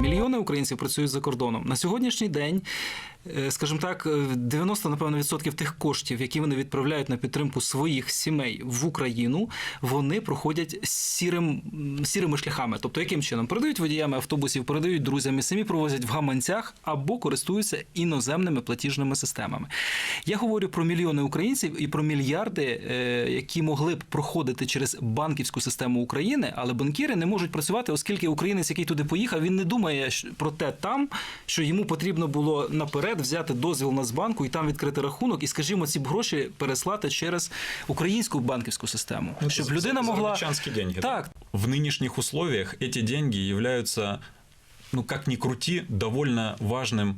Мільйони українців працюють за кордоном. На сьогоднішній день, е, Скажімо так, е, 90 напевно відсотків тих коштів, які вони відправляють на підтримку своїх сімей в Україну, вони проходять сірим, сірими шляхами. Тобто, яким чином передають водіями автобусів, передають друзям і самі провозять в гаманцях або користуються іноземними платіжними системами. Я говорю про мільйони українців і про мільярди, е, які могли б проходити через банківську систему України, але банкіри не можуть працювати, оскільки українець, який туди поїхав, він не думає про те там, що йому потрібно було наперед взяти дозвіл Нацбанку і там відкрити рахунок, і, скажімо, ці б гроші переслати через українську банківську систему, Ну, щоб за- людина могла заробітчанські деньги, да? так. В нынешних условиях эти деньги являются, ну как ни крути, довольно важным э,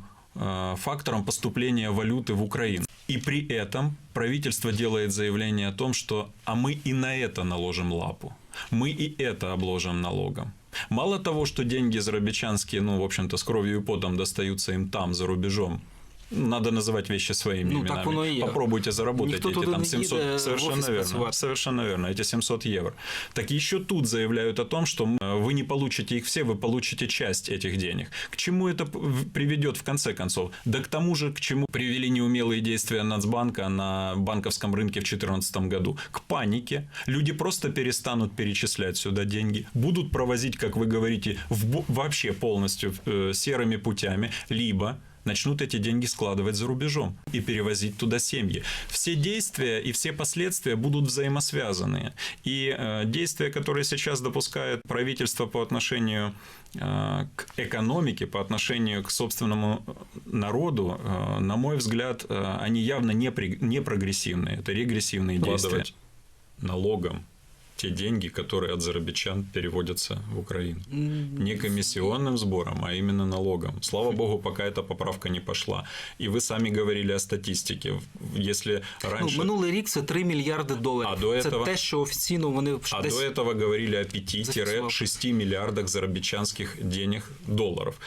Фактором поступления валюты в Украину. И при этом правительство делает заявление о том, что а мы и на это наложим лапу. Мы и это обложим налогом. Мало того, что деньги зарабичанские, ну, в общем-то, с кровью и потом достаются им там, за рубежом, надо называть вещи своими Ну, так именами. оно и есть. Попробуйте заработать Никто эти там не 700, едет в совершенно верно, працювати. совершенно верно, эти 700 евро. Так еще тут заявляют о том, что э, вы не получите их все, вы получите часть этих денег. К чему это приведет в конце концов? Да к тому же, к чему привели неумелые действия Нацбанка на банковском рынке в 2014 году? К панике. Люди просто перестанут перечислять сюда деньги, будут провозить, как вы говорите, в вообще полностью э, серыми путями, либо начнут эти деньги складывать за рубежом и перевозить туда семьи. Все действия и все последствия будут взаимосвязанные. И э, действия, которые сейчас допускает правительство по отношению э, к экономике, по отношению к собственному народу, э, на мой взгляд, они явно не, не прогрессивные. Это регрессивные действия. Вкладывать налогом те деньги, которые от зарабичан переводятся в Украину. Не комиссионным сбором, а именно налогом. Слава богу, пока эта поправка не пошла. И вы сами говорили о статистике. Если Ну, раньше... минулий рік це 3 мільярди доларів. А до це этого- те, що офіційно вони А десь до этого говорили о 5-6 миллиардах зарабичанских денег долларов.